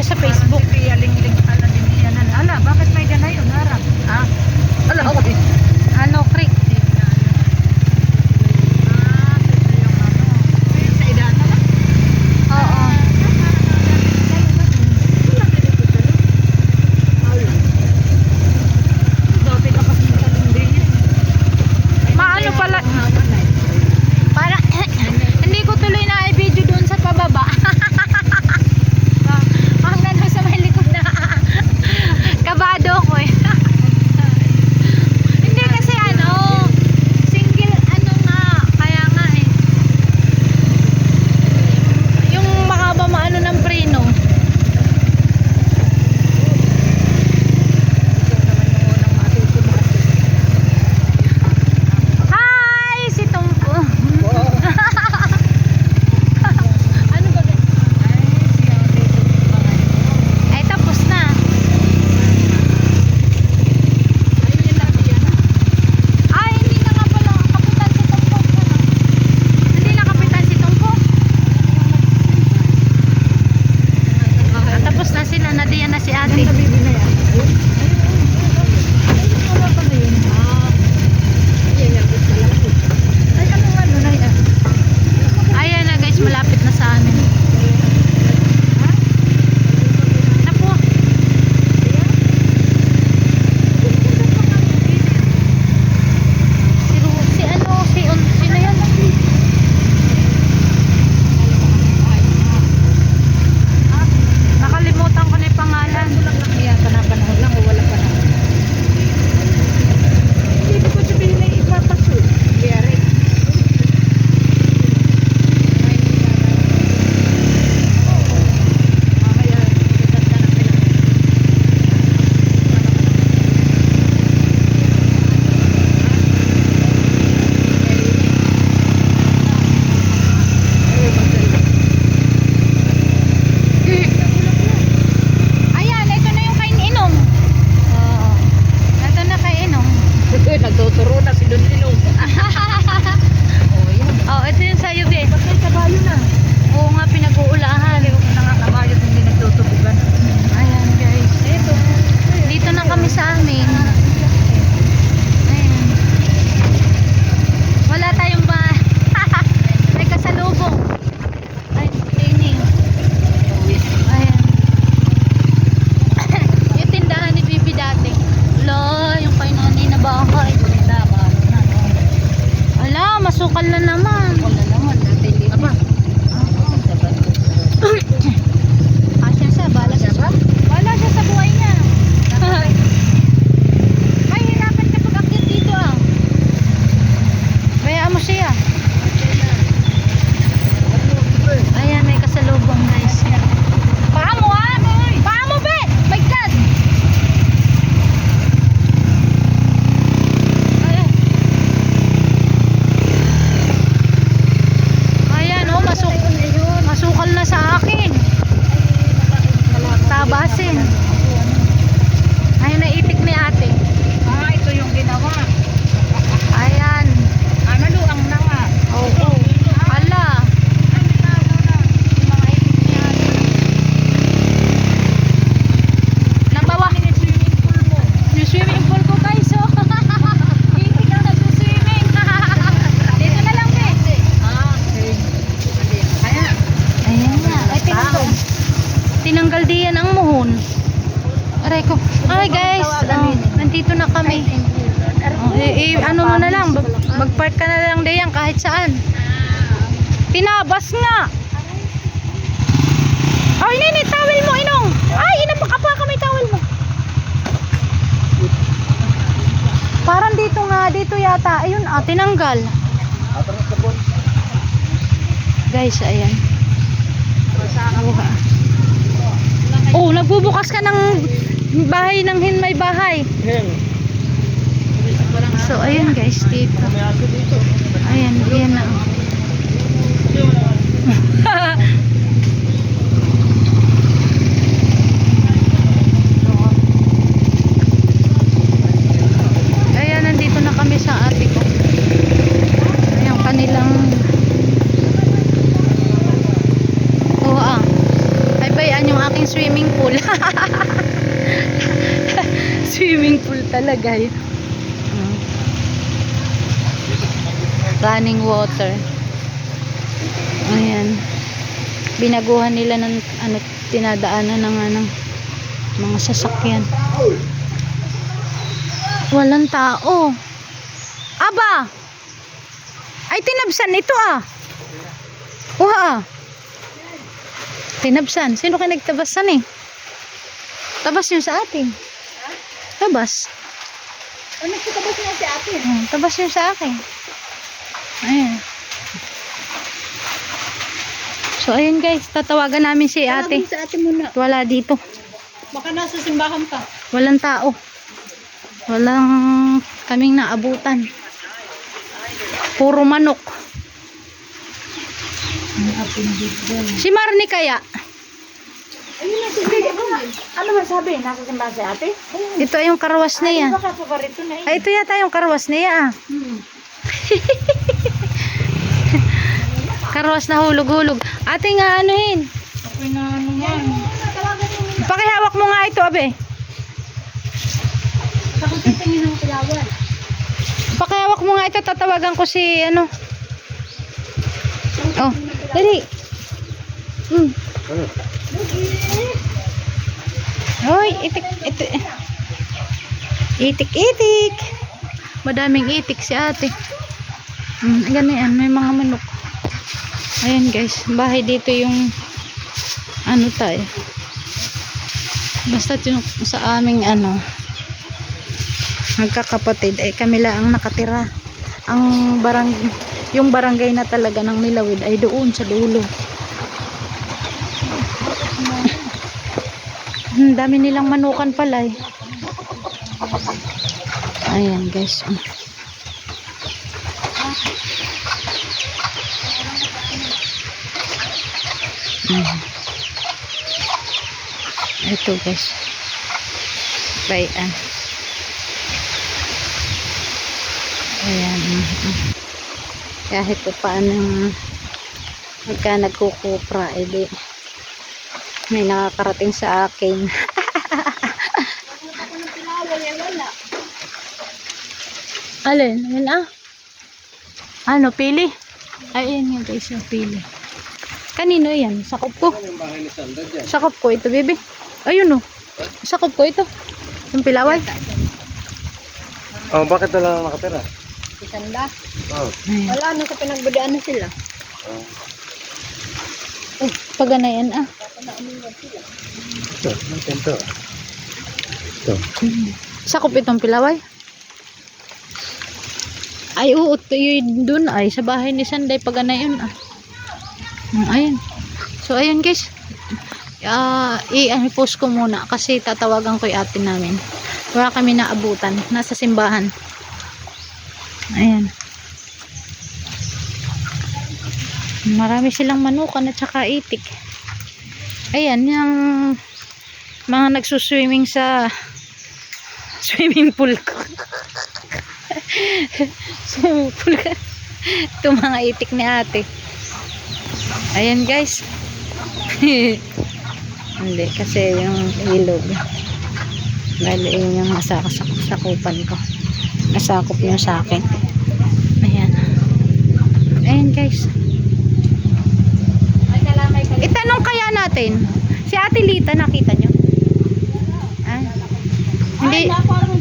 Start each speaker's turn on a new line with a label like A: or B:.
A: essa Facebook. Ano mo na lang, mag- mag-park ka na lang diyan kahit saan. Tinabas nga. Ay, nini, towel mo, inong. Ay, inapakapa ka may towel mo. Parang dito nga, dito yata. Ayun, ah, tinanggal. Guys, ayan. Buka. Oh, nagbubukas ka ng bahay ng hin may bahay. So, ayun guys, dito. Ayan, ayan na. Ayan, nandito na kami sa ate. Ayan, kanilang Oo ah. Baybayan yung aking swimming pool. swimming pool talaga yun. Running water. Ayan. Binaguhan nila ng ano, tinadaanan ng ano, mga sasakyan. Walang tao. Aba! Ay, tinabsan ito ah. Kuha ah. Tinabsan. Sino ka nagtabasan eh? Tabas yun sa atin. Tabas.
B: Ano sa tabas niya si ate?
A: Hmm, tabas yun sa akin. Ayan. So, ayun guys. Tatawagan namin si ate.
B: Tawagin sa ate muna.
A: Wala dito.
B: Baka nasa simbahan pa.
A: Walang tao. Walang kaming naabutan. Puro manok. Si Marnie kaya?
B: Ayun na si Ano man sabi? Nasa simbahan si ate? Ayun.
A: Ito ay yung karawas na yan.
B: Baka paborito na yun.
A: Ay, ito yata yung karawas niya ah.
B: Hmm.
A: Karawas na hulog-hulog. Ate nga anuhin.
B: Ako'y na ano mo.
A: Pakihawak mo nga ito, abe.
B: Ako titingin ng tawag.
A: Pakihawak mo nga ito. Tatawagan ko si ano. Oh, dali. Hmm. Hoy, itik, itik. Itik, itik. Madaming itik si ate. Hmm, ganyan, may mga manok. Ayan guys, bahay dito yung ano tayo. Basta yung sa aming ano magkakapatid eh kami ang nakatira. Ang barang yung barangay na talaga ng Nilawid ay doon sa dulo. Ang dami nilang manukan pala eh. Ayan guys. Ito guys. Bayan. Ayan. mm. Kahit pa paano pagka nagkukupra, edi may nakakarating sa akin. Alin? Alin ah? Ano, pili? Ay, yun guys, yung pili. Kanino yan? Sakop ko. Sakop ko ito, baby. Ayun oh. Sakop ko ito. Yung pilaway.
C: Oh, bakit wala nakatira?
B: Isanda.
C: Oh.
B: Wala na sa pinagbudaan na sila.
C: oh.
A: Oh, paganayan ah.
C: Ito, natin to. Ito.
A: Sakop itong pilaway. Ay, oo, ito yun dun ay, sa bahay ni Sanday, pag na yun ah. Mm, Ayun. So, ayun guys. Ah, i-post ko muna kasi tatawagan ko yung ate namin. Wala kami naabutan. Nasa simbahan. Ayan. Marami silang manukan at saka itik. Ayan, yung mga nagsuswimming sa swimming pool ko. swimming pool ka. Ito mga itik ni ate. Ayan guys. Hindi, kasi yung ilog. Bali, yun yung nasakupan ko. Nasakop niyo sa akin. Ayan. Ayan, guys. Itanong kaya natin. Si Ate Lita, nakita niyo? Ah. Hindi. Ay,